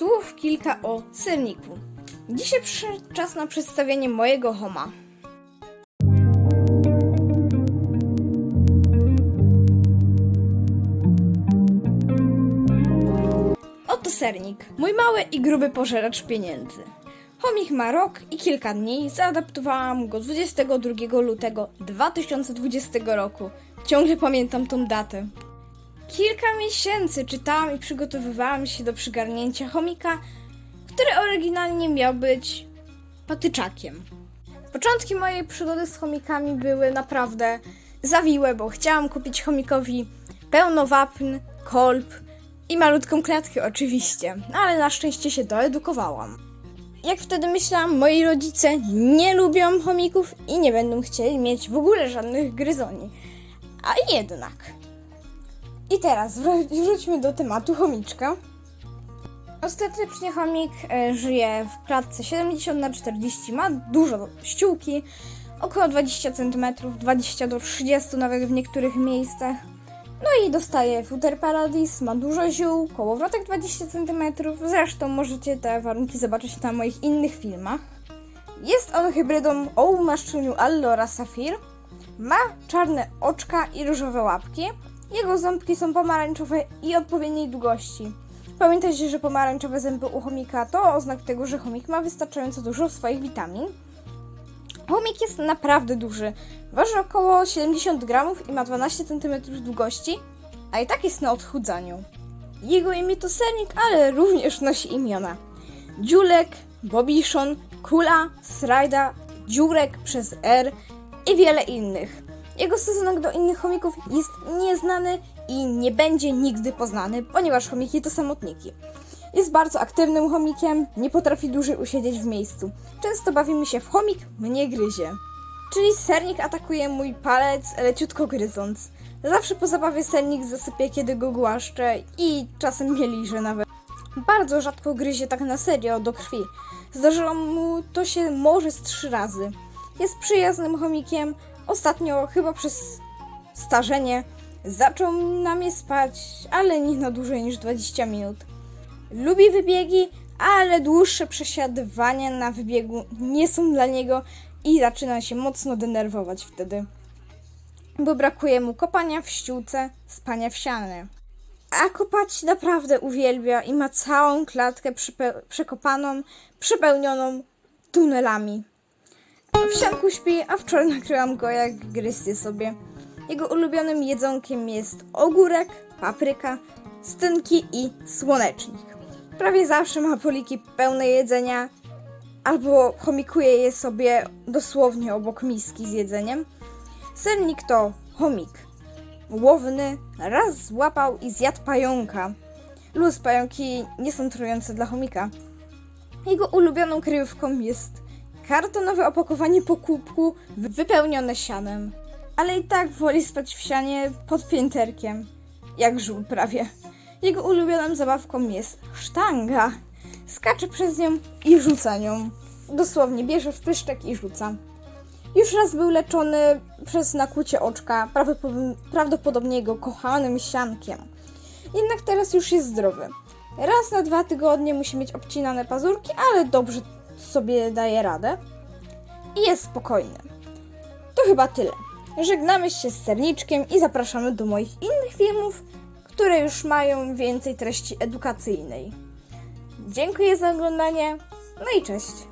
Słów kilka o serniku. Dzisiaj przyszedł czas na przedstawienie mojego homa. Oto sernik, mój mały i gruby pożeracz pieniędzy. Chomik ma rok i kilka dni, zaadaptowałam go 22 lutego 2020 roku. Ciągle pamiętam tą datę. Kilka miesięcy czytałam i przygotowywałam się do przygarnięcia chomika, który oryginalnie miał być patyczakiem. Początki mojej przygody z chomikami były naprawdę zawiłe, bo chciałam kupić chomikowi pełno wapń, kolb i malutką klatkę oczywiście, ale na szczęście się doedukowałam. Jak wtedy myślałam, moi rodzice nie lubią chomików i nie będą chcieli mieć w ogóle żadnych gryzoni. A jednak. I teraz wró- wróćmy do tematu chomiczka. Ostatecznie chomik e, żyje w klatce 70 na 40 ma dużo ściółki, około 20 cm, 20 do 30 nawet w niektórych miejscach. No i dostaje Futer Paradis, ma dużo ziół, kołowrotek 20 cm, zresztą możecie te warunki zobaczyć na moich innych filmach. Jest on hybrydą o umaszczeniu Allora Safir, ma czarne oczka i różowe łapki. Jego ząbki są pomarańczowe i odpowiedniej długości. Pamiętajcie, że pomarańczowe zęby u chomika to oznak tego, że chomik ma wystarczająco dużo swoich witamin. Chomik jest naprawdę duży. Waży około 70 gramów i ma 12 cm długości, a i tak jest na odchudzaniu. Jego imię to sernik, ale również nosi imiona. Dziulek, Bobiszon, Kula, Srajda, Dziurek przez R i wiele innych. Jego stosunek do innych chomików jest nieznany i nie będzie nigdy poznany, ponieważ chomiki to samotniki. Jest bardzo aktywnym chomikiem, nie potrafi dłużej usiedzieć w miejscu. Często bawimy się w chomik, mnie gryzie. Czyli sernik atakuje mój palec, leciutko gryząc. Zawsze po zabawie sernik zasypia, kiedy go głaszczę i czasem mnie liże nawet. Bardzo rzadko gryzie tak na serio, do krwi. Zdarzyło mu to się może z trzy razy. Jest przyjaznym chomikiem. Ostatnio, chyba przez starzenie, zaczął na mnie spać, ale nie na dłużej niż 20 minut. Lubi wybiegi, ale dłuższe przesiadywania na wybiegu nie są dla niego i zaczyna się mocno denerwować wtedy. Bo brakuje mu kopania w ściółce, spania w sianie. A kopać naprawdę uwielbia i ma całą klatkę przekopaną, przepełnioną tunelami. W śpi, a wczoraj nakryłam go jak gryzcie sobie. Jego ulubionym jedzonkiem jest ogórek, papryka, stynki i słonecznik. Prawie zawsze ma poliki pełne jedzenia, albo chomikuje je sobie dosłownie obok miski z jedzeniem. Sernik to chomik. Łowny raz złapał i zjadł pająka. Luz pająki nie są trujące dla chomika. Jego ulubioną kryjówką jest kartonowe opakowanie po kubku wypełnione sianem. Ale i tak woli spać w sianie pod pięterkiem. Jak żół prawie. Jego ulubioną zabawką jest sztanga. Skacze przez nią i rzuca nią. Dosłownie bierze w pyszczek i rzuca. Już raz był leczony przez nakłucie oczka, prawdopodobnie jego kochanym siankiem. Jednak teraz już jest zdrowy. Raz na dwa tygodnie musi mieć obcinane pazurki, ale dobrze sobie daje radę. I jest spokojny. To chyba tyle. Żegnamy się z serniczkiem i zapraszamy do moich innych filmów, które już mają więcej treści edukacyjnej. Dziękuję za oglądanie, no i cześć.